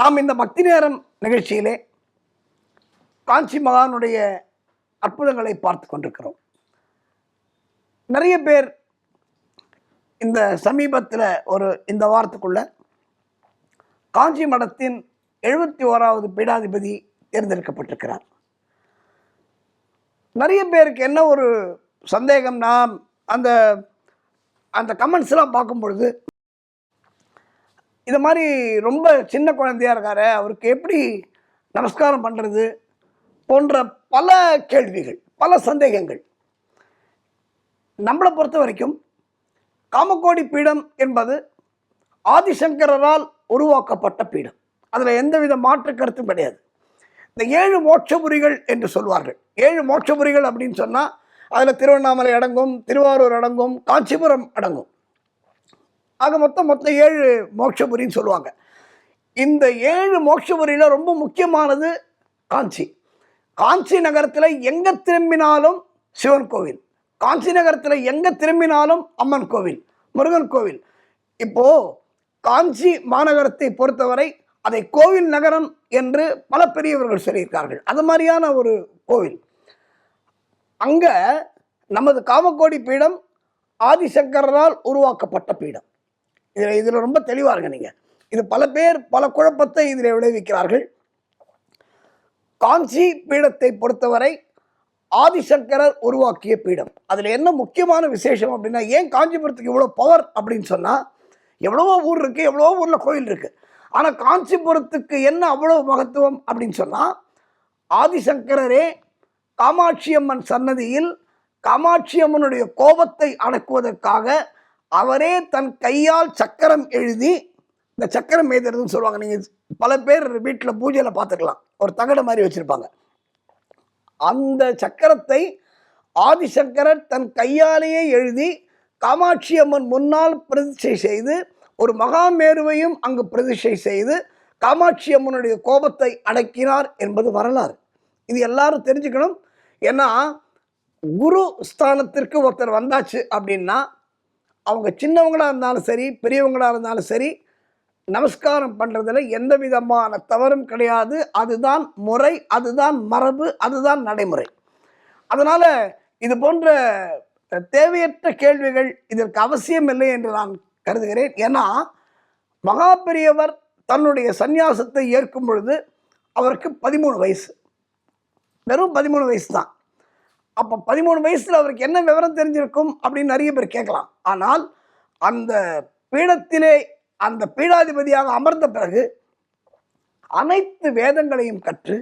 நாம் இந்த பக்தி நேரம் நிகழ்ச்சியிலே காஞ்சி மகானுடைய அற்புதங்களை பார்த்து கொண்டிருக்கிறோம். நிறைய பேர் இந்த சமீபத்தில் ஒரு இந்த வாரத்துக்குள்ள காஞ்சி மடத்தின் எழுபத்தி ஓராவது பீடாதிபதி தேர்ந்தெடுக்கப்பட்டிருக்கிறார். நிறைய பேருக்கு என்ன ஒரு சந்தேகம்னா அந்த அந்த கமெண்ட்ஸ்லாம் பார்க்கும் பொழுது இது மாதிரி ரொம்ப சின்ன குழந்தையாக இருக்காரு. அவருக்கு எப்படி நமஸ்காரம் பண்ணுறது போன்ற பல கேள்விகள் பல சந்தேகங்கள். நம்மளை பொறுத்த வரைக்கும் காமக்கோடி பீடம் என்பது ஆதிசங்கரால் உருவாக்கப்பட்ட பீடம். அதில் எந்தவித மாற்று கருத்தும் கிடையாது. இந்த ஏழு மோட்சபுரிகள் என்று சொல்வார்கள். ஏழு மோட்சபுரிகள் அப்படின்னு சொன்னால் அதில் திருவண்ணாமலை அடங்கும் திருவாரூர் அடங்கும் காஞ்சிபுரம் அடங்கும். ஆக மொத்தம் மொத்தம் ஏழு மோட்சபுரின்னு சொல்லுவாங்க. இந்த ஏழு மோட்சபுரியில் ரொம்ப முக்கியமானது காஞ்சி. காஞ்சி நகரத்தில் எங்கே திரும்பினாலும் சிவன் கோவில். காஞ்சி நகரத்தில் எங்கே திரும்பினாலும் அம்மன் கோவில் முருகன் கோவில். இப்போது காஞ்சி மாநகரத்தை பொறுத்தவரை அதை கோவில் நகரம் என்று பல பெரியவர்கள் சொல்லியிருக்கார்கள். அது மாதிரியான ஒரு கோவில். அங்கே நமது காமக்கோடி பீடம் ஆதிசங்கரால் உருவாக்கப்பட்ட பீடம். இதில் இதில் ரொம்ப தெளிவாக இருங்க நீங்கள் இது பல பேர் பல குழப்பத்தை இதில் விளைவிக்கிறார்கள். காஞ்சி பீடத்தை பொறுத்தவரை ஆதிசங்கரர் உருவாக்கிய பீடம். அதில் என்ன முக்கியமான விசேஷம் அப்படின்னா ஏன் காஞ்சிபுரத்துக்கு இவ்வளோ பவர் அப்படின்னு சொன்னால் எவ்வளவோ ஊர் இருக்குது எவ்வளவோ ஊரில் கோயில் இருக்குது ஆனால் காஞ்சிபுரத்துக்கு என்ன அவ்வளோ மகத்துவம் அப்படின்னு சொன்னால் ஆதிசங்கரரே காமாட்சி அம்மன் சன்னதியில் காமாட்சி அம்மனுடைய கோபத்தை அடக்குவதற்காக அவரே தன் கையால் சக்கரம் எழுதி இந்த சக்கரம் எழுதுறதுன்னு சொல்லுவாங்க. நீங்கள் பல பேர் வீட்டில் பூஜையில் பார்த்துக்கலாம். ஒரு தகடு மாதிரி வச்சுருப்பாங்க. அந்த சக்கரத்தை ஆதிசங்கரர் தன் கையாலேயே எழுதி காமாட்சி அம்மன் முன்னால் பிரதிஷ்டை செய்து ஒரு மகாமேருவையும் அங்கு பிரதிஷ்டை செய்து காமாட்சி அம்மனுடைய கோபத்தை அடக்கினார் என்பது வரலாறு. இது எல்லாரும் தெரிஞ்சுக்கணும். ஏன்னா குரு ஸ்தானத்திற்கு ஒருத்தர் வந்தாச்சு அப்படின்னா அவங்க சின்னவங்களாக இருந்தாலும் சரி பெரியவங்களாக இருந்தாலும் சரி நமஸ்காரம் பண்ணுறதுல எந்த விதமான தவறும் கிடையாது. அதுதான் முறை அதுதான் மரபு அதுதான் நடைமுறை. அதனால் இது போன்ற தேவையற்ற கேள்விகள் இதற்கு அவசியம் இல்லை என்று நான் கருதுகிறேன். ஏன்னா மகா பெரியவர் தன்னுடைய சந்நியாசத்தை ஏற்கும் பொழுது அவருக்கு பதிமூணு வயசு. வெறும் பதிமூணு வயசு தான். அப்போ பதிமூணு வயசில் அவருக்கு என்ன விவரம் தெரிஞ்சிருக்கும் அப்படின்னு நிறைய பேர் கேட்கலாம். ஆனால் அந்த பீடத்திலே அந்த பீடாதிபதியாக அமர்ந்த பிறகு அனைத்து வேதங்களையும் கற்று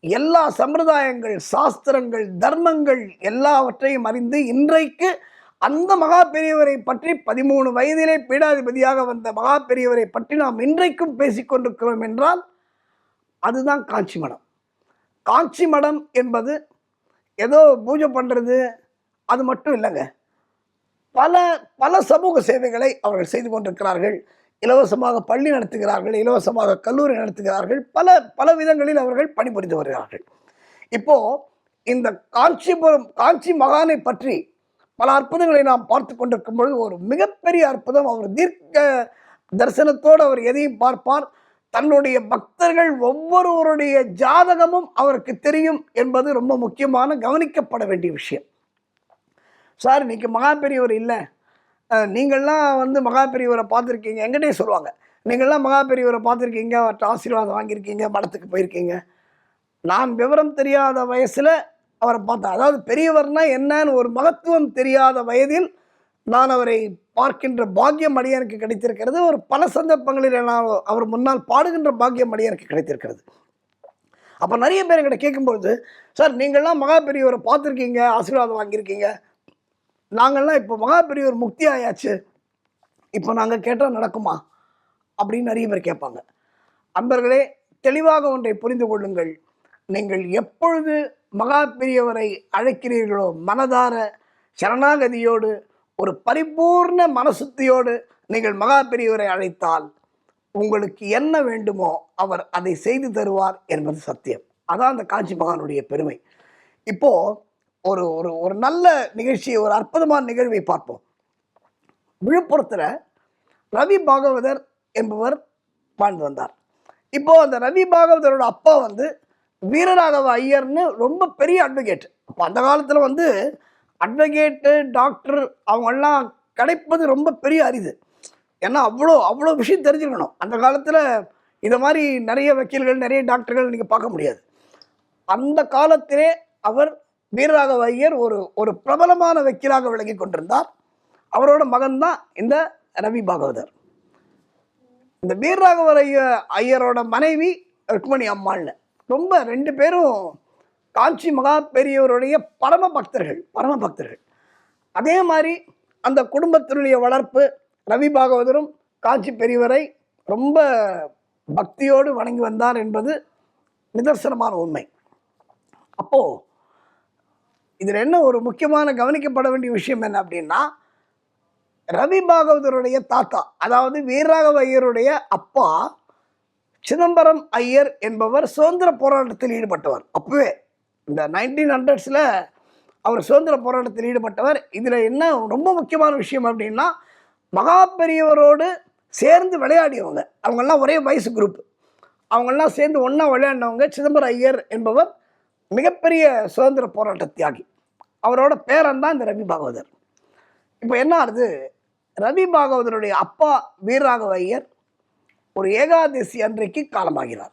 எல்லா சம்பிரதாயங்கள் சாஸ்திரங்கள் தர்மங்கள் எல்லாவற்றையும் அறிந்து இன்றைக்கு அந்த மகா பெரியவரை பற்றி பதிமூணு வயதிலே பீடாதிபதியாக வந்த மகா பெரியவரை பற்றி நாம் இன்றைக்கும் பேசிக்கொண்டிருக்கிறோம் என்றால் அதுதான் காஞ்சி மடம் காஞ்சி மடம் என்பது ஏதோ பூஜை பண்ணுறது அது மட்டும் இல்லைங்க. பல பல சமூக சேவைகளை அவர்கள் செய்து கொண்டிருக்கிறார்கள். இலவசமாக பள்ளி நடத்துகிறார்கள் இலவசமாக கல்லூரி நடத்துகிறார்கள் பல பல விதங்களில் அவர்கள் பணிபுரிந்து வருகிறார்கள். இப்போது இந்த காஞ்சிபுரம் காஞ்சி மகானை பற்றி பல அற்புதங்களை நாம் பார்த்து கொண்டிருக்கும் பொழுது ஒரு மிகப்பெரிய அற்புதம் அவர் தீர்க்க தரிசனத்தோடு அவர் எதையும் பார்ப்பார். தன்னுடைய பக்தர்கள் ஒவ்வொருவருடைய ஜாதகமும் அவருக்கு தெரியும் என்பது ரொம்ப முக்கியமான கவனிக்கப்பட வேண்டிய விஷயம். சார் இன்றைக்கி மகா பெரியவர் இல்லை நீங்கள்லாம் வந்து மகா பெரியவரை பார்த்துருக்கீங்க. எங்கிட்டே சொல்லுவாங்க. நீங்கள்லாம் மகா பெரியவரை பார்த்துருக்கீங்க. அவர்கிட்ட ஆசீர்வாதம் வாங்கியிருக்கீங்க. மடத்துக்கு போயிருக்கீங்க. நான் விவரம் தெரியாத வயசில் அவரை பார்த்தேன். அதாவது பெரியவர்னால் என்னன்னு ஒரு மகத்துவம் தெரியாத வயதில் நான் அவரை பார்க்கின்ற பாக்கியம் அடியனுக்கு கிடைத்திருக்கிறது. ஒரு பல சந்தர்ப்பங்களில் நான் அவர் முன்னால் பாடுகின்ற பாக்கியம் அடியனுக்கு கிடைத்திருக்கிறது. அப்போ நிறைய பேர் எங்கிட்ட கேட்கும்பொழுது சார் நீங்கள்லாம் மகா பெரியவரை பார்த்துருக்கீங்க ஆசீர்வாதம் வாங்கியிருக்கீங்க. நாங்கள்லாம் இப்போ மகா பெரியவர் முக்தி ஆயாச்சு. இப்போ நாங்கள் கேட்டால் நடக்குமா? அப்படின்னு நிறைய பேர் கேட்பாங்க. அன்பர்களே தெளிவாக ஒன்றை புரிந்து கொள்ளுங்கள். நீங்கள் எப்பொழுது மகா பெரியவரை அழைக்கிறீர்களோ மனதார சரணாகதியோடு ஒரு பரிபூர்ண மனசுத்தியோடு நீங்கள் மகா பெரியவரை அழைத்தால் உங்களுக்கு என்ன வேண்டுமோ அவர் அதை செய்து தருவார் என்பது சத்தியம். அதான் அந்த காஞ்சி மகானுடைய பெருமை. இப்போ ஒரு ஒரு ஒரு நல்ல நிகழ்ச்சியை ஒரு அற்புதமான நிகழ்வை பார்ப்போம். விழுப்புரத்தில் ரவி பாகவதர் என்பவர் வாழ்ந்து வந்தார். இப்போ அந்த ரவி பாகவதரோட அப்பா வந்து வீரராகவ ஐயர்னு ரொம்ப பெரிய அட்வொகேட் அப்போ அந்த காலத்தில் வந்து அட்வொகேட்டு டாக்டர் அவங்கெல்லாம் கிடைப்பது ரொம்ப பெரிய அரிது. ஏன்னா அவ்வளோ அவ்வளோ விஷயம் தெரிஞ்சுக்கணும். அந்த காலத்தில் இதை மாதிரி நிறைய வக்கீல்கள் நிறைய டாக்டர்கள் நீங்கள் பார்க்க முடியாது. அந்த காலத்திலே அவர் வீரராகவ ஐயர் ஒரு ஒரு பிரபலமான வக்கீலாக விளங்கி கொண்டிருந்தார். அவரோட மகன் தான் இந்த ரவி பாகவதர். இந்த வீரராகவர் ஐய ஐயரோட மனைவி ருக்மணி அம்மாள்னு. ரொம்ப ரெண்டு பேரும் காஞ்சி மகா பெரியவருடைய பரம பக்தர்கள் பரம பக்தர்கள். அதே மாதிரி அந்த குடும்பத்தினுடைய வளர்ப்பு ரவி பாகவதரும் காஞ்சி பெரியவரை ரொம்ப பக்தியோடு வணங்கி வந்தார் என்பது நிதர்சனமான உண்மை. அப்போ இதில் என்ன ஒரு முக்கியமான கவனிக்கப்பட வேண்டிய விஷயம் என்ன அப்படின்னா ரவி பாகவதருடைய தாத்தா அதாவது வீரராகவ ஐயருடைய அப்பா சிதம்பரம் ஐயர் என்பவர் சுதந்திர போராட்டத்தில் ஈடுபட்டவர். அப்பவே இந்த நைன்டீன் ஹண்ட்ரட்ஸில் அவர் சுதந்திர போராட்டத்தில் ஈடுபட்டவர். இதில் என்ன ரொம்ப முக்கியமான விஷயம் அப்படின்னா மகா பெரியவரோடு சேர்ந்து விளையாடியவங்க. அவங்கெல்லாம் ஒரே வயசு குரூப் அவங்கெல்லாம் சேர்ந்து ஒன்றா விளையாடினவங்க சிதம்பரம் ஐயர் என்பவர் மிகப்பெரிய சுதந்திர போராட்ட தியாகி. அவரோட பேரன் தான் இந்த ரவி பாகவதர். இப்போ என்ன ஆகுது? ரவி பாகவதருடைய அப்பா வீரராகவ ஐயர் ஒரு ஏகாதசி அன்றைக்கு காலமாகிறார்.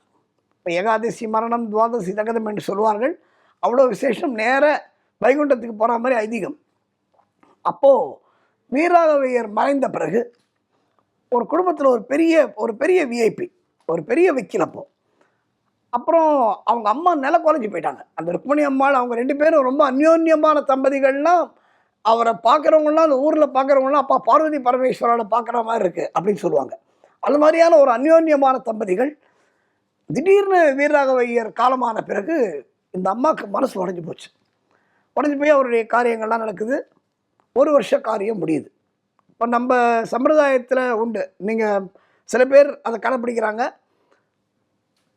இப்போ ஏகாதசி மரணம் துவாதசி தகதம் என்று சொல்வார்கள். அவ்வளோ விசேஷம் நேர வைகுண்டத்துக்கு போகிற மாதிரி ஐதீகம். அப்போது வீரராகவையர் மறைந்த பிறகு ஒரு குடும்பத்தில் ஒரு பெரிய ஒரு பெரிய விஐபி ஒரு பெரிய வக்கீல் அப்போ. அப்புறம் அவங்க அம்மா நில குறைஞ்சி போயிட்டாங்க. அந்த ருக்மணி அம்மாள் அவங்க ரெண்டு பேரும் ரொம்ப அந்யோன்யமான தம்பதிகள்லாம் அவரை பார்க்குறவங்களாம் அந்த ஊரில் பார்க்குறவங்களாம் அப்பா பார்வதி பரமேஸ்வரனை பார்க்குற மாதிரி இருக்குது அப்படின்னு சொல்லுவாங்க. அது மாதிரியான ஒரு அந்யோன்யமான தம்பதிகள் திடீர்னு வீரராகவையர் காலமான பிறகு இந்த அம்மாவுக்கு மனசு உடஞ்சி போச்சு. உடஞ்சி போய் அவருடைய காரியங்கள்லாம் நடக்குது. ஒரு வருஷ காரியம் முடியுது. இப்போ நம்ம சம்பிரதாயத்தில் உண்டு. நீங்கள் சில பேர் அதை கடைப்பிடிக்கிறாங்க.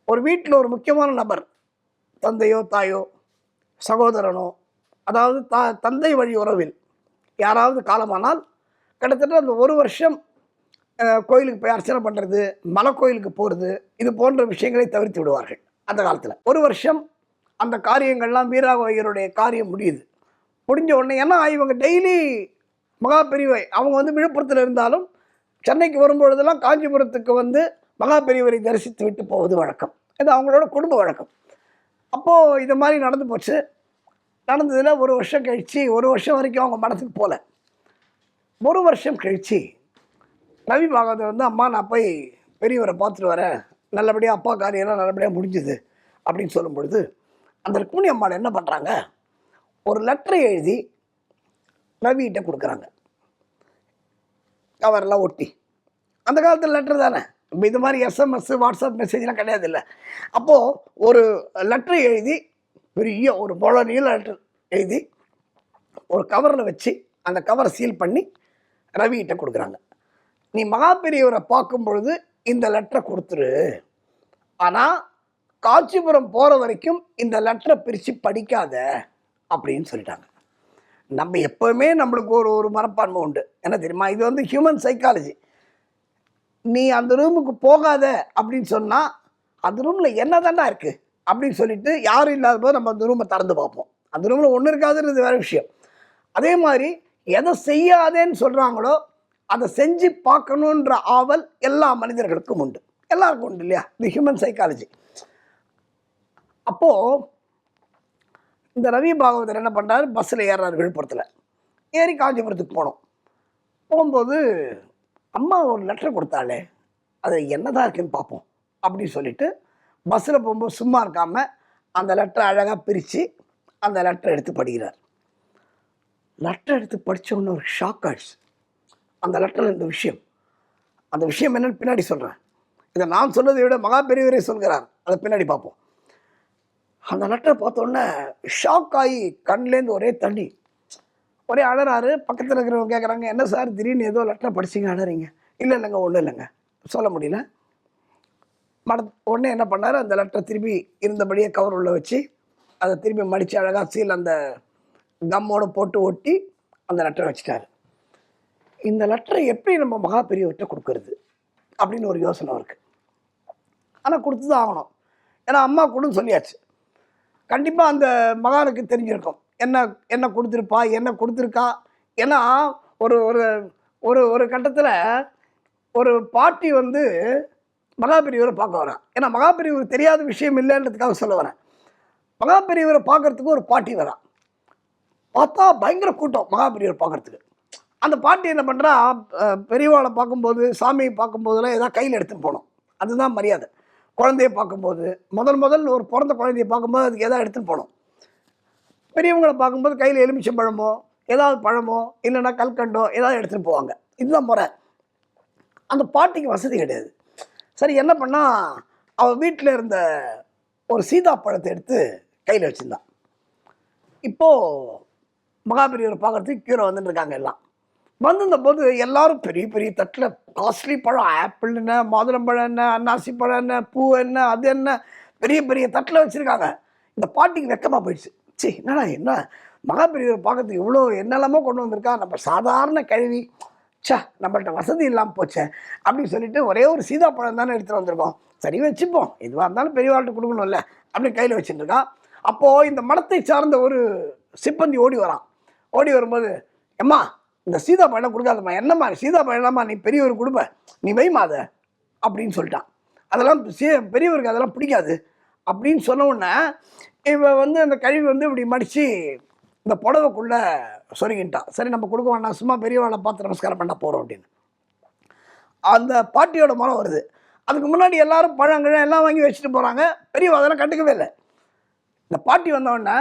ஒரு வீட்டில் ஒரு முக்கியமான நபர் தந்தையோ தாயோ சகோதரனோ அதாவது தா தந்தை வழி உறவில் யாராவது காலமானால் கிட்டத்தட்ட அந்த ஒரு வருஷம் கோயிலுக்கு போய் அர்ச்சனை பண்ணுறது மலை கோயிலுக்கு போகிறது இது போன்ற விஷயங்களை தவிர்த்து விடுவார்கள். அந்த காலத்தில் ஒரு வருஷம் அந்த காரியங்கள்லாம் வீராகவையருடைய காரியம் முடியுது. முடிஞ்ச உடனே ஏன்னா இவங்க டெய்லி மகா பெரியவை அவங்க வந்து விழுப்புரத்தில் இருந்தாலும் சென்னைக்கு வரும்பொழுதெல்லாம் காஞ்சிபுரத்துக்கு வந்து மகா பெரியவரை தரிசித்து விட்டு போவது வழக்கம். இது அவங்களோட குடும்ப வழக்கம். அப்போது இது மாதிரி நடந்து போச்சு. நடந்ததில் ஒரு வருஷம் கழித்து ஒரு வருஷம் வரைக்கும் அவங்க மனசுக்கு போகல ஒரு வருஷம் கழித்து ரவி பாகவதர் வந்து அம்மா நான் போய் பெரியவரை பார்த்துட்டு வரேன். நல்லபடியாக அப்பா காரியம்லாம் நல்லபடியாக முடிஞ்சுது. அப்படின்னு சொல்லும் பொழுது அந்த ருக்மிணி அம்மாள் என்ன பண்ணுறாங்க ஒரு லெட்டரை எழுதி ரவிகிட்ட கொடுக்குறாங்க. கவரெல்லாம் ஒட்டி. அந்த காலத்தில் லெட்டர் தானே? இப்போ இது மாதிரி எஸ்எம்எஸ் வாட்ஸ்அப் மெசேஜ்லாம் கிடையாது இல்லை. அப்போது ஒரு லெட்டர் எழுதி பெரிய ஒரு பொல நீள லெட்டர் எழுதி ஒரு கவரில் வச்சு அந்த கவரை சீல் பண்ணி ரவிகிட்ட கொடுக்குறாங்க. நீ மகா பெரியவரை பார்க்கும் பொழுது இந்த லெட்டரை கொடுத்துரு. ஆனால் காஞ்சிபுரம் போகிற வரைக்கும் இந்த லெட்டரை பிரித்து படிக்காத அப்படின்னு சொல்லிட்டாங்க. நம்ம எப்போவுமே நம்மளுக்கு ஒரு ஒரு மனப்பான்மை உண்டு. என்ன தெரியுமா? இது வந்து ஹியூமன் சைக்காலஜி நீ அந்த ரூமுக்கு போகாத அப்படின்னு சொன்னால் அந்த ரூமில் என்ன தாண்டா இருக்குது அப்படின்னு சொல்லிட்டு யாரும் இல்லாத போது நம்ம அந்த ரூமை திறந்து பார்ப்போம். அந்த ரூமில் ஒன்று இருக்காதுன்றது வேறு விஷயம். அதே மாதிரி எதை செய்யாதேன்னு சொல்கிறாங்களோ அதை செஞ்சு பார்க்கணுன்ற ஆவல் எல்லா மனிதர்களுக்கும் உண்டு. எல்லாருக்கும் உண்டு இல்லையா? இது ஹியூமன் சைக்காலஜி அப்போது இந்த ரவி பாகவதர் என்ன பண்ணுறாரு பஸ்ஸில் ஏறுறாரு விழுப்புரத்தில். ஏறி காஞ்சிபுரத்துக்கு போனோம். போகும்போது அம்மா ஒரு லெட்டர் கொடுத்தாளே. அது என்னதான் இருக்குன்னு பார்ப்போம் அப்படின்னு சொல்லிட்டு பஸ்ஸில் போகும்போது சும்மா இருக்காமல் அந்த லெட்டரை அழகாக பிரித்து அந்த லெட்டரை எடுத்து படிக்கிறார். லெட்டர் எடுத்து படித்தவொன்னே ஒரு ஷாக் ஆயிடுச்சு. அந்த லெட்டரில் இந்த விஷயம். அந்த விஷயம் என்னன்னு பின்னாடி சொல்கிறேன் இதை நான் சொன்னதை விட மகா பெரியவரே சொல்கிறார். அதை பின்னாடி பார்ப்போம் அந்த லெட்டரை பார்த்தோன்னே ஷாக் ஆகி கண்லேருந்து ஒரே தண்ணி. ஒரே அழறாரு பக்கத்தில் இருக்கிறவங்க கேட்குறாங்க என்ன சார் திடீர்னு ஏதோ லெட்டரை படிச்சிங்க அழறீங்க இல்லை இல்லைங்க ஒன்றும் இல்லைங்க. சொல்ல முடியல. மட உடனே என்ன பண்ணார் அந்த லெட்டரை திருப்பி இருந்தபடியே கவர் உள்ள வச்சு அதை திருப்பி மடித்து அழகாக சீல் அந்த கம்மோடு போட்டு ஒட்டி அந்த லெட்டரை வச்சுட்டாரு. இந்த லெட்டரை எப்படி நம்ம மகா பெரியவர்கிட்ட கொடுக்கறது? அப்படின்னு ஒரு யோசனை இருக்குது ஆனால் கொடுத்து தான் ஆகணும். ஏன்னா அம்மா கொடுன்னு சொல்லியாச்சு. கண்டிப்பாக அந்த மகானுக்கு தெரிஞ்சிருக்கும். என்ன என்ன கொடுத்துருப்பா என்ன கொடுத்துருக்கா? ஏன்னா ஒரு ஒரு ஒரு ஒரு கட்டத்தில் ஒரு பாட்டி வந்து மகாபெரியவரை பார்க்க வரேன். ஏன்னா மகாபெரியவர் தெரியாத விஷயம் இல்லைன்றதுக்காக சொல்ல வரேன். மகாபெரியவரை பார்க்குறதுக்கு ஒரு பாட்டி வரா. பார்த்தா பயங்கர கூட்டம் மகாபெரியவர் பார்க்குறதுக்கு. அந்த பாட்டி என்ன பண்ணுறா பெரியவாளை பார்க்கும்போது சாமியை பார்க்கும்போதெல்லாம் ஏதாவது கையில் எடுத்துன்னு போகணும். அதுதான் மரியாதை. குழந்தைய பார்க்கும்போது முதல் முதல் ஒரு பிறந்த குழந்தைய பார்க்கும்போது அதுக்கு எதாவது எடுத்துகிட்டு போகணும். பெரியவங்களை பார்க்கும்போது கையில் எலுமிச்சம் பழமோ ஏதாவது பழமோ இல்லைன்னா கல்கண்டோ ஏதாவது எடுத்துகிட்டு போவாங்க. இதுதான் முறை. அந்த பாட்டிக்கு வசதி கிடையாது. சரி என்ன பண்ணால் அவள் வீட்டில் இருந்த ஒரு சீதா பழத்தை எடுத்து கையில் வச்சுருந்தான் இப்போது மகாபெரியவரை பார்க்குறதுக்கு கீழே வந்துட்டு இருக்காங்க எல்லாம். வந்திருந்த போது எல்லாரும் பெரிய பெரிய தட்டில் காஸ்ட்லி பழம் ஆப்பிள் என்ன மாதுளம்பழம் என்ன அன்னாசி பழம் என்ன பூ என்ன அது என்ன பெரிய பெரிய தட்டில் வச்சுருக்காங்க. இந்த பாட்டிக்கு வெக்கமாக போயிடுச்சு. சரி என்னடா என்ன? மகாபெரியவர் பார்க்கறதுக்கு இவ்வளோ என்னெல்லாமோ கொண்டு வந்திருக்கா? நம்ம சாதாரண கழுவி சா நம்மள்கிட்ட வசதி இல்லாமல் போச்சே அப்படின்னு சொல்லிட்டு ஒரே ஒரு சீதாப்பழம் தானே எடுத்துகிட்டு வந்திருக்கோம். சரி வச்சுப்போம். எதுவாக இருந்தாலும் பெரியவாள்கிட்ட கொடுக்கணும்ல அப்படின்னு கையில் வச்சுட்டு அப்போது இந்த மடத்தை சார்ந்த ஒரு சிப்பந்தி ஓடி வரான். ஓடி வரும்போது எம்மா இந்த சீதா சீதாப்பழம் கொடுக்காதம்மா என்னம்மா சீதா சீதாப்பழம்மா நீ பெரியவர் கொடுப்ப நீ வைமா அதை அப்படின்னு சொல்லிட்டான். அதெல்லாம் சீ பெரியவருக்கு அதெல்லாம் பிடிக்காது. அப்படின்னு சொன்ன உடனே இவன் வந்து அந்த கழிவு வந்து இப்படி மடித்து இந்த புடவைக்குள்ளே சொருகின்ட்டான் சரி நம்ம கொடுக்க வேண்டாம் சும்மா பெரியவாளை பார்த்து நமஸ்காரம் பண்ண போகிறோம் அப்படின்னு. அந்த பாட்டியோட மனம் வருது. அதுக்கு முன்னாடி எல்லாரும் பழங்கள் எல்லாம் வாங்கி வச்சுட்டு போகிறாங்க பெரியவா அதெல்லாம் கண்டுக்கவே இல்லை. இந்த பாட்டி வந்தவொடனே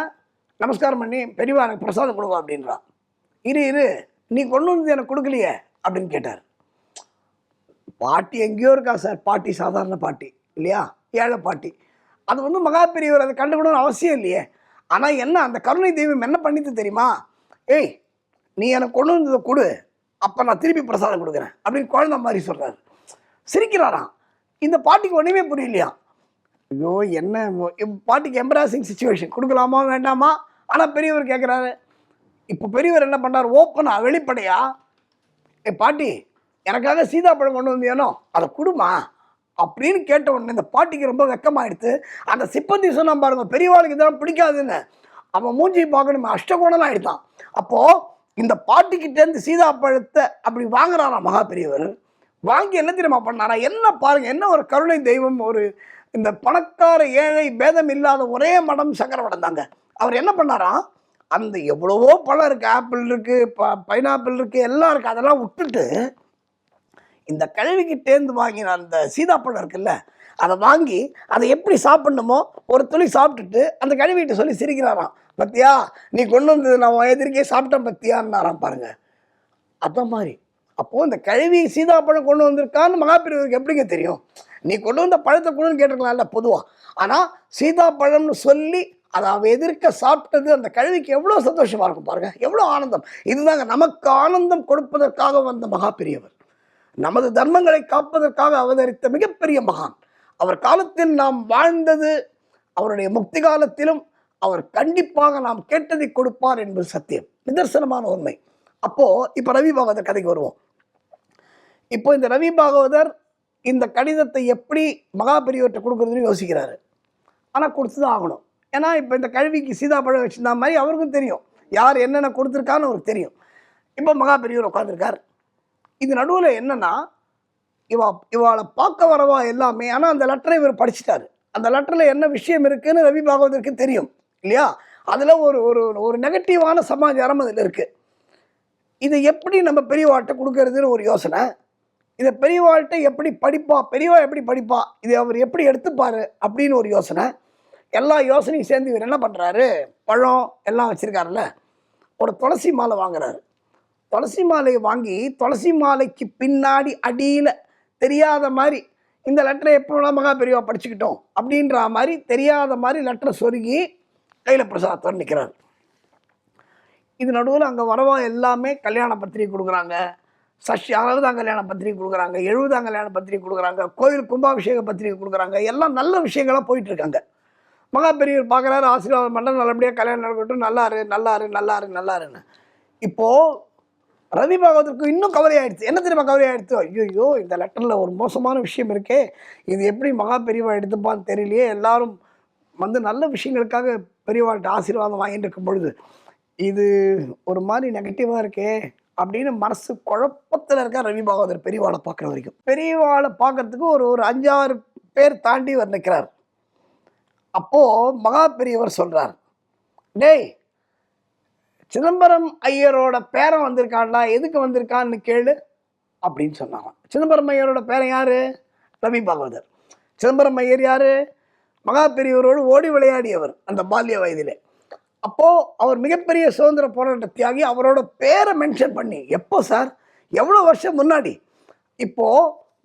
நமஸ்காரம் பண்ணி பெரியவா எனக்கு பிரசாதம் கொடுவா அப்படின்றான் இரு இரு நீ கொண்டு வந்து எனக்கு கொடுக்கலையே அப்படின்னு கேட்டார். பாட்டி எங்கேயோ இருக்கா சார்? பாட்டி சாதாரண பாட்டி இல்லையா? ஏழை பாட்டி. அது வந்து மகா பெரியவர் அதை கண்டுக்கணும்னு அவசியம் இல்லையே. ஆனால் என்ன அந்த கருணை தெய்வம் என்ன பண்ணிட்டு தெரியுமா? ஏய் நீ எனக்கு கொண்டு வந்ததை கொடு அப்போ நான் திருப்பி பிரசாதம் கொடுக்குறேன் அப்படின்னு குழந்த மாதிரி சொல்கிறாரு சிரிக்கிறாராம். இந்த பாட்டிக்கு ஒன்றுமே புரியலையா? ஐயோ என்ன மோ- பாட்டிக்கு எம்பராசிங் சுச்சுவேஷன் கொடுக்கலாமா வேண்டாமா? ஆனால் பெரியவர் கேட்குறாரு இப்போ பெரியவர் என்ன பண்ணார்? ஓப்பனா வெளிப்படையா? ஏ பாட்டி எனக்காக சீதாப்பழம் கொண்டு வந்தியானோ? அதை கொடுமா? அப்படின்னு கேட்ட உடனே இந்த பாட்டிக்கு ரொம்ப வெக்கமாயிடுத்து அந்த சிப்பந்தி சொன்னா பாருங்க பெரியவாளுக்கு இதெல்லாம் பிடிக்காதுன்னு. அவன் மூஞ்சி பார்க்கணுமே அஷ்டகோணம் ஆயிடுதான் அப்போது இந்த பாட்டிக்கிட்டேருந்து சீதாப்பழத்தை அப்படி வாங்குறாரா மகா பெரியவர்? வாங்கி என்ன தெரியுமா பண்ணாரா? என்ன பாருங்க என்ன ஒரு கருணை தெய்வம் ஒரு இந்த பணக்கார ஏழை பேதம் இல்லாத ஒரே மடம் சக்கரவடம் தாங்க அவர் என்ன பண்ணாராம் அந்த எவ்வளவோ பழம் இருக்குது ஆப்பிள் இருக்குது ப பைனாப்பிள் இருக்குது எல்லாம் இருக்குது அதெல்லாம் விட்டுட்டு இந்த கழுவிக்கிட்டேந்து வாங்கின அந்த சீதாப்பழம் இருக்குல்ல அதை வாங்கி அதை எப்படி சாப்பிடணுமோ ஒரு துளி சாப்பிட்டுட்டு அந்த கழுவிட்டு சொல்லி சிரிக்கிறாராம். பத்தியா நீ கொண்டு வந்தது நான் எதிர்க்கே சாப்பிட்டேன் பத்தியான்னாராம் பாருங்க. அந்த மாதிரி. அப்போது இந்த கழுவி சீதாப்பழம் கொண்டு வந்திருக்கான்னு மகாபிரிவருக்கு எப்படிங்க தெரியும்? நீ கொண்டு வந்த பழத்தை கொடுன்னு கேட்டிருக்கலாம்ல பொதுவாக ஆனால் சீதாப்பழம்னு சொல்லி அதை அவன் எதிர்க்க சாப்பிட்டது அந்த கழுவிக்கு எவ்வளோ சந்தோஷமாக இருக்கும் பாருங்க. எவ்வளோ ஆனந்தம். இதுதாங்க நமக்கு ஆனந்தம் கொடுப்பதற்காக வந்த மகா பெரியவர். நமது தர்மங்களை காப்பதற்காக அவதரித்த மிகப்பெரிய மகான். அவர் காலத்தில் நாம் வாழ்ந்தது அவருடைய முக்தி காலத்திலும் அவர் கண்டிப்பாக நாம் கேட்டதை கொடுப்பார் என்பது சத்தியம். நிதர்சனமான உண்மை. அப்போ இப்போ ரவி பாகவதர் கதைக்கு வருவோம். இப்போ இந்த ரவி பாகவதர் இந்த கடிதத்தை எப்படி மகாபெரியவர்கிட்ட கொடுக்குறதுன்னு யோசிக்கிறாரு. ஆனால் கொடுத்து தான் ஆகணும். ஏன்னா இப்போ இந்த கல்விக்கு சீதாப்பழம் வச்சிருந்தா மாதிரி அவருக்கும் தெரியும். யார் என்னென்ன கொடுத்துருக்கான்னு அவருக்கு தெரியும். இப்போ மகா பெரியவர் உட்காந்துருக்கார் இது நடுவில் என்னென்னா இவா இவாளை பார்க்க வரவா எல்லாமே ஆனால் அந்த லெட்டரை இவர் படிச்சிட்டாரு. அந்த லெட்டரில் என்ன விஷயம் இருக்குதுன்னு ரவி பாகவதற்கு தெரியும். இல்லையா? அதில் ஒரு ஒரு ஒரு நெகட்டிவான சமாச்சாரம் அதில் இருக்குது இதை எப்படி நம்ம பெரியவாள்கிட்ட கொடுக்கறதுன்னு ஒரு யோசனை. இதை பெரியவாள்கிட்ட எப்படி படிப்பா பெரியவா எப்படி படிப்பா இதை அவர் எப்படி எடுத்துப்பார் அப்படின்னு ஒரு யோசனை. எல்லா யோசனையும் சேர்ந்து இவர் என்ன பண்ணுறாரு பழம் எல்லாம் வச்சுருக்காருல்ல. ஒரு துளசி மாலை வாங்குறாரு. துளசி மாலையை வாங்கி துளசி மாலைக்கு பின்னாடி அடியில் தெரியாத மாதிரி இந்த லெட்டரை எப்போலாம் மகா பெரியவா படிச்சுக்கிட்டோம் அப்படின்ற மாதிரி தெரியாத மாதிரி லெட்டரை சொருகி கையில் பிரசாதத்தோடு நிற்கிறார் இது நடுவில் அங்கே வரவா எல்லாமே கல்யாண பத்திரிகை கொடுக்குறாங்க. சஷ்டி அறுபதாம் கல்யாண பத்திரிகை கொடுக்குறாங்க. எழுபதாம் கல்யாண பத்திரிகை கொடுக்குறாங்க. கோயில் கும்பாபிஷேக பத்திரிகை கொடுக்குறாங்க. எல்லாம் நல்ல விஷயங்களாக போயிட்டுருக்காங்க மகா பெரியவர் பார்க்குறாரு ஆசீர்வாதம் பண்ண நல்லபடியாக கல்யாணம் நடக்கட்டும் நல்லாரு நல்லாரு நல்லாரு நல்லாருன்னு. இப்போது ரவி பாகவதற்கு இன்னும் கவலையாயிடுச்சு என்ன தெரியுமா கவலையாயிடுச்சு ஐயோ இந்த லெட்டரில் ஒரு மோசமான விஷயம் இருக்கே. இது எப்படி மகா பெரியவா எடுத்துப்பான்னு தெரியலையே. எல்லாரும் வந்து நல்ல விஷயங்களுக்காக பெரியவாள்கிட்ட ஆசீர்வாதம் வாங்கிட்டு இருக்கும் பொழுது இது ஒரு மாதிரி நெகட்டிவாக இருக்கே அப்படின்னு மனசு குழப்பத்தில் இருக்க ரவி பாகவதர் பெரியவாளை பார்க்குற வரைக்கும். பெரியவாளை பார்க்கறதுக்கு ஒரு ஒரு அஞ்சாறு பேர் தாண்டி வந்து நிற்கிறார் அப்போது மகா பெரியவர் சொல்கிறார் டேய் சிதம்பரம் ஐயரோட பேரன் வந்திருக்கான்டா எதுக்கு வந்திருக்கான்னு கேளு அப்படின்னு சொன்னாங்க சிதம்பரம் ஐயரோட பேரன் யாரு? ரவி பாகவதர். சிதம்பரம் ஐயர் யாரு? மகா பெரியவரோடு ஓடி விளையாடியவர் அந்த பால்ய வயதிலே. அப்போ அவர் மிகப்பெரிய சுதந்திர போராட்ட தியாகி அவரோட பேரை மென்ஷன் பண்ணி எப்போ சார்? எவ்வளோ வருஷம் முன்னாடி? இப்போ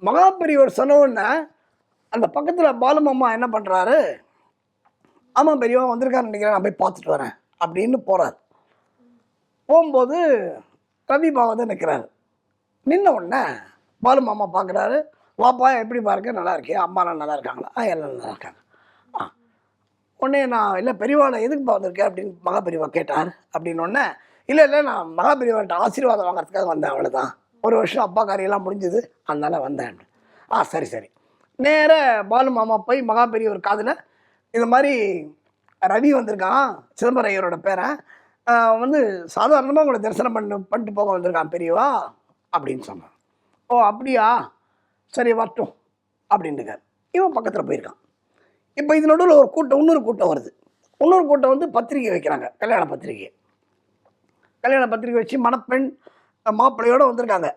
மகா பெரியவர் சொன்ன உடனே அந்த பக்கத்தில் பாலுமாமா என்ன பண்ணுறாரு ஆமாம் பெரியவா வந்திருக்காருன்னு நினைக்கிறேன். நான் போய் பார்த்துட்டு வரேன். அப்படின்னு போகிறார் போகும்போது ரவி வந்து நிற்கிறாரு நின்ன உடனே பாலு மாமா பார்க்குறாரு வாப்பா எப்படி பாருக்க நல்லா இருக்கே. அம்மாலாம் நல்லா இருக்காங்களா? ஆ எல்லாம் நல்லா இருக்காங்க. ஆ. உடனே நான் இல்லை பெரியவாளை எதுக்குப்பா வந்திருக்கேன்? அப்படின்னு மகா பெரியவா கேட்டார். அப்படின்னு உடனே இல்லை இல்லை நான் மகா பெரியவாள்கிட்ட ஆசீர்வாதம் வாங்குறதுக்காக வந்தேன் அவ்வளோதான் ஒரு வருஷம் அப்பா காரியெல்லாம் முடிஞ்சது. அதனால் வந்தேன். ஆ சரி சரி. நேராக பாலு மாமா போய் மகா பெரியவர் காதில் இந்த மாதிரி ரவி வந்திருக்கான் சிதம்பரம் ஐயரோட பேரை வந்து சாதாரணமாக உங்களை தரிசனம் பண்ண பண்ணிட்டு போக வந்திருக்கான் பெரியவா அப்படின்னு சொன்னான். ஓ அப்படியா? சரி வரட்டும் அப்படின்ட்டுக்கார் இவன் பக்கத்தில் போயிருக்கான். இப்போ இது நடுவில் ஒரு கூட்டம் இன்னொரு கூட்டம் வருது. இன்னொரு கூட்டம் வந்து பத்திரிக்கை வைக்கிறாங்க கல்யாண பத்திரிக்கை கல்யாண பத்திரிக்கை வச்சு மணப்பெண் மாப்பிள்ளையோடு வந்திருக்காங்க.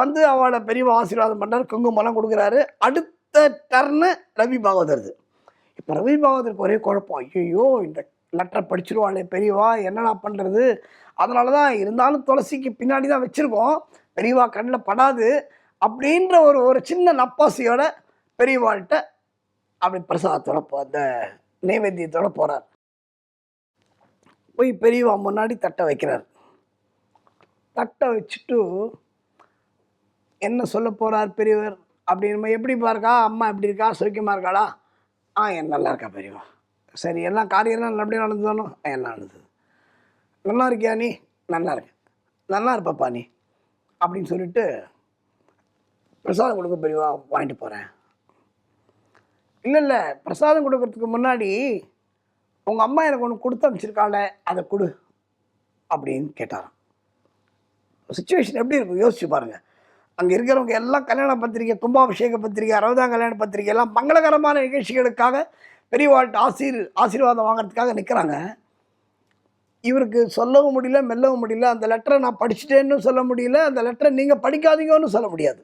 வந்து அவளை பெரியவா ஆசீர்வாதம் பண்ணார் குங்குமம்லாம் கொடுக்குறாரு. அடுத்த டர்னு ரவி பாகவதருது பிரவீன் பாகவதற்கு ஒரே குழப்பம். ஐயோ இந்த லெட்டரை படிச்சிருவாளே பெரியவா என்னடா பண்ணுறது அதனால தான் இருந்தாலும் துளசிக்கு பின்னாடி தான் வச்சுருக்கோம் பெரியவா கண்ணில் படாது அப்படின்ற ஒரு ஒரு சின்ன நப்பாசியோட பெரியவாள்கிட்ட அப்படி பிரசாதத்தோட போ அந்த நைவேத்தியத்தோட போகிறார் போய் பெரியவா முன்னாடி தட்டை வைக்கிறார். தட்டை வச்சுட்டு என்ன சொல்ல போகிறார் பெரியவர்? அப்படின்னு எப்படி இருக்கா அம்மா எப்படி இருக்கா? சௌக்கியமாக இருக்காளா? ஆ என் நல்லா இருக்கா பெரியவா. சரி எல்லாம் காரியம்லாம் நல்லபடியாக நடந்ததானோ என்ன நடந்தது நல்லா இருக்கியா நீ? நல்லா இருக்கு நல்லா இருப்பப்பா நீ. அப்படின்னு சொல்லிட்டு பிரசாதம் கொடுக்க பெரியவா வாங்கிட்டு போகிறேன் இல்லை இல்லை பிரசாதம் கொடுக்கறதுக்கு முன்னாடி உங்கள் அம்மா எனக்கு ஒன்று கொடுத்து அனுப்பிச்சிருக்காள அதை கொடு அப்படின்னு கேட்டாராம். சுச்சுவேஷன் எப்படி இருக்கும் யோசிச்சு பாருங்கள் அங்கே இருக்கிறவங்க எல்லாம் கல்யாண பத்திரிக்கை கும்பாபிஷேக பத்திரிக்கை அறுபதாம் கல்யாண பத்திரிக்கை எல்லாம் மங்களகரமான நிகழ்ச்சிகளுக்காக பெரியவாழ்கிட்ட ஆசீர் ஆசீர்வாதம் வாங்குறதுக்காக நிற்கிறாங்க இவருக்கு சொல்லவும் முடியல மெல்லவும் முடியல அந்த லெட்டரை நான் படிச்சுட்டேன்னு சொல்ல முடியல அந்த லெட்டரை நீங்கள் படிக்காதீங்கன்னு சொல்ல முடியாது.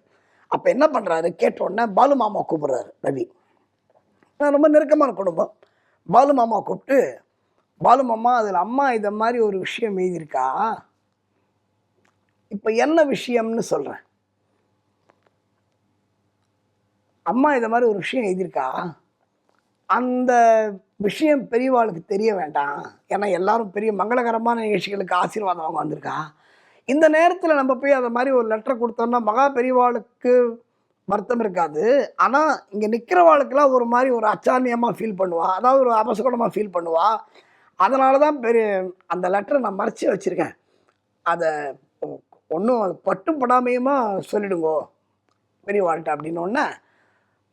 அப்போ என்ன பண்ணுறாரு கேட்ட உடனே பாலு மாமா கூப்பிட்றாரு ரவி. நான் ரொம்ப நெருக்கமான குடும்பம். பாலு மாமா கூப்பிட்டு பாலு மாமா அதில் அம்மா இதை மாதிரி ஒரு விஷயம் எழுதியிருக்கா? இப்போ என்ன விஷயம்னு சொல்கிறேன் அம்மா இதை மாதிரி ஒரு விஷயம் எழுதியிருக்கா? அந்த விஷயம் பெரியவாளுக்கு தெரிய வேண்டாம். ஏன்னா எல்லாரும் பெரிய மங்களகரமான நிகழ்ச்சிகளுக்கு ஆசீர்வாதம் அவங்க வந்திருக்கா? இந்த நேரத்தில் நம்ம போய் அதை மாதிரி ஒரு லெட்டர் கொடுத்தோம்னா மகா பெரியவாளுக்கு வருத்தம் இருக்காது. ஆனால் இங்கே நிற்கிறவாளுக்கெல்லாம் ஒரு மாதிரி ஒரு அச்சாணியமாக ஃபீல் பண்ணுவா. அதாவது ஒரு அபசகுணமாக ஃபீல் பண்ணுவா. அதனால தான் பெரிய அந்த லெட்டரை நான் மறைச்சி வச்சுருக்கேன். அதை ஒன்றும் அது பட்டும் படாமையுமா சொல்லிடுங்கோ பெரியவாள்கிட்ட அப்படின்னு ஒன்று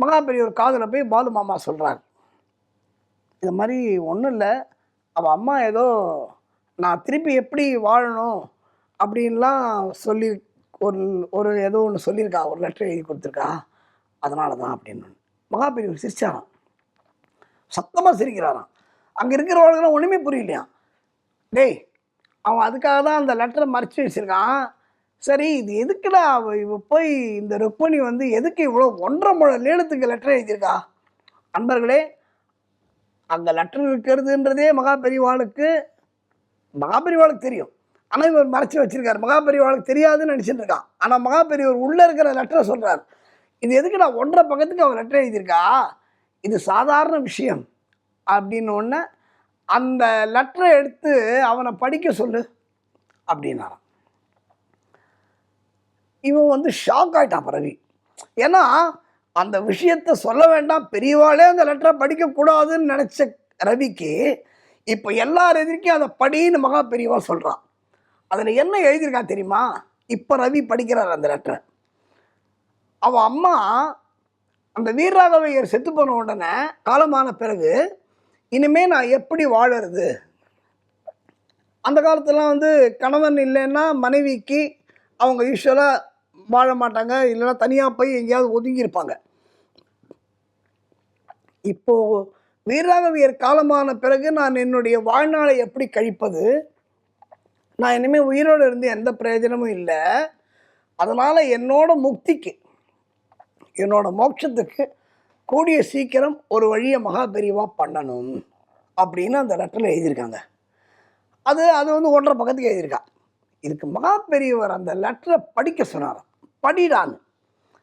மகா பெரியவர் காதில் போய் பாலு மாமா சொல்கிறார் இது மாதிரி ஒன்றும் இல்லை. அவள் அம்மா ஏதோ நான் திருப்பி எப்படி வாழணும்? அப்படின்லாம் சொல்லி ஒரு ஒரு ஏதோ ஒன்று சொல்லியிருக்கா. ஒரு லெட்டர் எழுதி கொடுத்துருக்கா. அதனால தான் அப்படின்னு. மகா பெரியவர் சிரிச்சாராம். சத்தமாக சிரிக்கிறாராம். அங்கே இருக்கிறவங்களுக்குலாம் ஒன்றுமே புரியலையாம். டேய் அவன் அதுக்காக தான் அந்த லெட்டரை மறைச்சி வச்சுருக்கான். சரி இது எதுக்குடா அவ இவ போய் இந்த ருக்மணி வந்து எதுக்கு இவ்வளோ ஒன்றரை முழ நீளத்துக்கு லெட்டர் எழுதியிருக்கா? அன்பர்களே அந்த லெட்டர் இருக்கிறதுன்றதே மகாபெரிவாளுக்கு மகாபெரிவாளுக்கு தெரியும். ஆனால் இவர் மறைச்சி வச்சிருக்காரு. மகாபெரிவாளுக்கு தெரியாதுன்னு நினச்சிட்டு இருக்கான் ஆனால் மகாபெரியவர் உள்ளே இருக்கிற லெட்டரை சொல்கிறார் இது எதுக்கு நான் ஒன்றரை பக்கத்துக்கு அவன் லெட்டர் எழுதியிருக்கா? இது சாதாரண விஷயம். அப்படின்னு ஒன்று அந்த லெட்டரை எடுத்து அவனை படிக்க சொல்லு அப்படின்னாரான் இவன் வந்து ஷாக் ஆயிட்டான் ரவி ஏன்னா அந்த விஷயத்த சொல்ல வேண்டாம் பெரியவாளே அந்த லெட்டரை படிக்கக்கூடாதுன்னு நினச்ச ரவிக்கு இப்போ எல்லார் எதிர்க்கும் அதை படின்னு மகா பெரியவா சொல்கிறான் அதில் என்ன எழுதியிருக்கான் தெரியுமா? இப்போ ரவி படிக்கிறார் அந்த லெட்டரை அவன் அம்மா அந்த வீரராகவையர் செத்து போன உடனே காலமான பிறகு இனிமேல் நான் எப்படி வாழறது? அந்த காலத்துலலாம் வந்து கணவன் இல்லைன்னா மனைவிக்கு அவங்க யூஸ்வலாக வாழ மாட்டாங்க இல்லைன்னா தனியாக போய் எங்கேயாவது ஒதுங்கி இருப்பாங்க இப்போ வீரராகவியர் காலமான பிறகு நான் என்னுடைய வாழ்நாளை எப்படி கழிப்பது? நான் இனிமேல் உயிரோடு இருந்து எந்த பிரயோஜனமும் இல்லை. அதனால் என்னோட முக்திக்கு என்னோட மோட்சத்துக்கு கூடிய சீக்கிரம் ஒரு வழியை மகா பெரியவா பண்ணணும் அப்படின்னு அந்த லெட்டரில் எழுதியிருக்காங்க. அது அது வந்து ஒன்றரை பக்கத்துக்கு எழுதியிருக்கா. இதுக்கு மகா பெரியவர் அந்த லெட்டரை படிக்க சொன்னாராம். படிடான்னு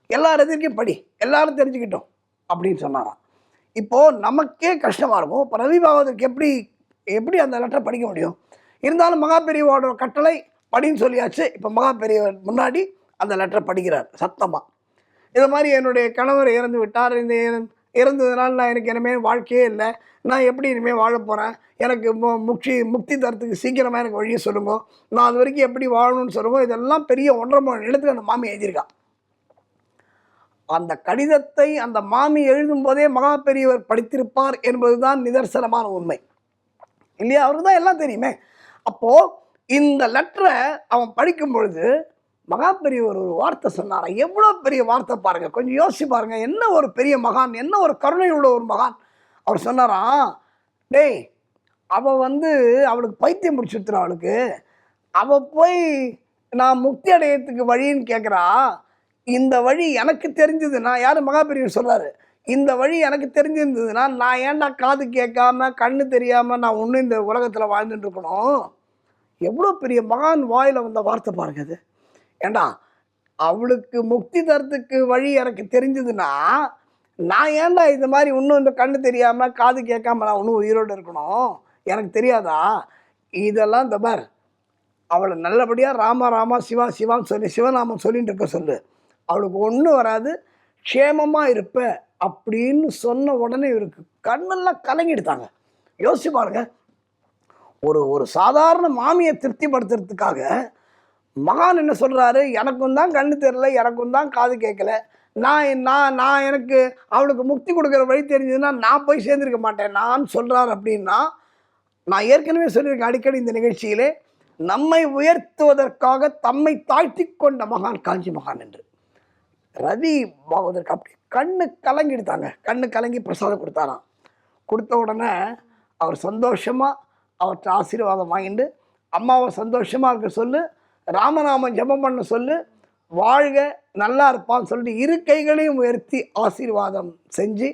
எல்லார் எதிர்க்கும் படி. எல்லாரும் தெரிஞ்சுக்கிட்டோம். அப்படின்னு சொன்னாராம். இப்போது நமக்கே கஷ்டமாக இருக்கும். இப்போ ரவி பாகவதற்கு எப்படி எப்படி அந்த லெட்டரை படிக்க முடியும்? இருந்தாலும் மகா பெரியவோட கட்டளை படின்னு சொல்லியாச்சு. இப்போ மகா பெரியவர் முன்னாடி அந்த லெட்டரை படிக்கிறார் சத்தமாக இது மாதிரி என்னுடைய கணவர் இறந்து விட்டார். இந்த இறந்ததுனால நான் எனக்கு இனிமேல் வாழ்க்கையே இல்லை. நான் எப்படி இனிமேல் வாழ போகிறேன் எனக்கு மு முக்தி முக்தி தரத்துக்கு சீக்கிரமாக எனக்கு வழியை சொல்லுங்க. நான் அது வரைக்கும் எப்படி வாழணும்னு சொல்லுங்க. இதெல்லாம் பெரிய ஒன்றரை மணி இடத்துக்கு அந்த மாமி எழுதியிருக்கா. அந்த கடிதத்தை அந்த மாமி எழுதும் போதே மகா பெரியவர் படித்திருப்பார் என்பதுதான் நிதர்சனமான உண்மை. இல்லையா? அவருக்கு தான் எல்லாம் தெரியுமே. அப்போது இந்த லெட்டரை அவன் படிக்கும் பொழுது மகாபெரிய ஒரு வார்த்தை சொன்னாரா? எவ்வளோ பெரிய வார்த்தை பாருங்கள் கொஞ்சம் யோசிச்சு பாருங்கள் என்ன ஒரு பெரிய மகான்? என்ன ஒரு கருணை உள்ள ஒரு மகான்? அவர் சொன்னாராம் டேய் அவள் வந்து அவளுக்கு பைத்தியம் பிடிச்சிருத்துறா அவளுக்கு. அவள் போய் நான் முக்தி அடையத்துக்கு வழின்னு கேட்குறா இந்த வழி எனக்கு தெரிஞ்சதுன்னா யார்? மகாபெரியவர் சொல்றாரு. இந்த வழி எனக்கு தெரிஞ்சிருந்ததுன்னா நான் ஏன்டா காது கேட்காம கண்ணு தெரியாமல் நான் ஒன்றும் இந்த உலகத்தில் வாழ்ந்துட்டு இருக்கணும்? எவ்வளோ பெரிய மகான் வாயில் வந்த வார்த்தை பாருங்க அது. ஏண்டா அவளுக்கு முக்தி தரத்துக்கு வழி எனக்கு தெரிஞ்சதுன்னா நான் ஏன்டா இந்த மாதிரி இன்னும் இந்த கண்ணு தெரியாமல் காது கேட்காம நான் இன்னும் உயிரோடு இருக்கணும்? எனக்கு தெரியாதா? இதெல்லாம் இந்த பார் அவளை நல்லபடியாக ராமா ராமா சிவா சிவான்னு சொல்லி சிவநாமம் சொல்லிட்டு இருக்க சொல்லு. அவளுக்கு ஒன்றும் வராது க்ஷேமமாக இருப்ப அப்படின்னு சொன்ன உடனே இவருக்கு கண்ணெல்லாம் கலங்கிடுத்தாங்க யோசிச்சு பாருங்க. ஒரு ஒரு சாதாரண மாமியை திருப்திப்படுத்துறதுக்காக மகான் என்ன சொல்கிறாரு எனக்கும் தான் கண்ணு தெரில எனக்கும் தான் காது கேட்கல. நான் நான் நான் எனக்கு அவளுக்கு முக்தி கொடுக்குற வழி தெரிஞ்சதுன்னா நான் போய் சேர்ந்துருக்க மாட்டேன். நான் சொல்கிறார் அப்படின்னா நான் ஏற்கனவே சொல்லியிருக்கேன் அடிக்கடி இந்த நிகழ்ச்சியிலே நம்மை உயர்த்துவதற்காக தம்மை தாழ்த்தி கொண்ட மகான் காஞ்சி மகான் என்று. ரவி பாகவதற்கு அப்படி கண்ணு கலங்கிடுத்தாங்க. கண்ணு கலங்கி பிரசாதம் கொடுத்தாராம். கொடுத்த உடனே அவர் சந்தோஷமாக அவற்றை ஆசீர்வாதம் வாங்கிட்டு அம்மாவை சந்தோஷமாக இருக்க சொல்லு ராமநாமம் ஜெபம் பண்ண சொல்லு வாழ்க நல்லா இருப்பான்னு சொல்லிட்டு இரு கைகளையும் உயர்த்தி ஆசீர்வாதம் செஞ்சு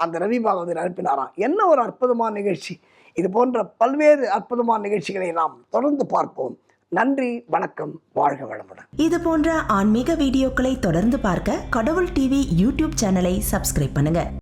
அந்த ரவி பாகவதர் அனுப்பினாராம். என்ன ஒரு அற்புதமான நிகழ்ச்சி. இது போன்ற பல்வேறு அற்புதமான நிகழ்ச்சிகளை நாம் தொடர்ந்து பார்ப்போம். நன்றி வணக்கம் வாழ்க வளமுடன். இது போன்ற ஆன்மீக வீடியோக்களை தொடர்ந்து பார்க்க கடவுள் டிவி யூடியூப் சேனலை சப்ஸ்கிரைப் பண்ணுங்க.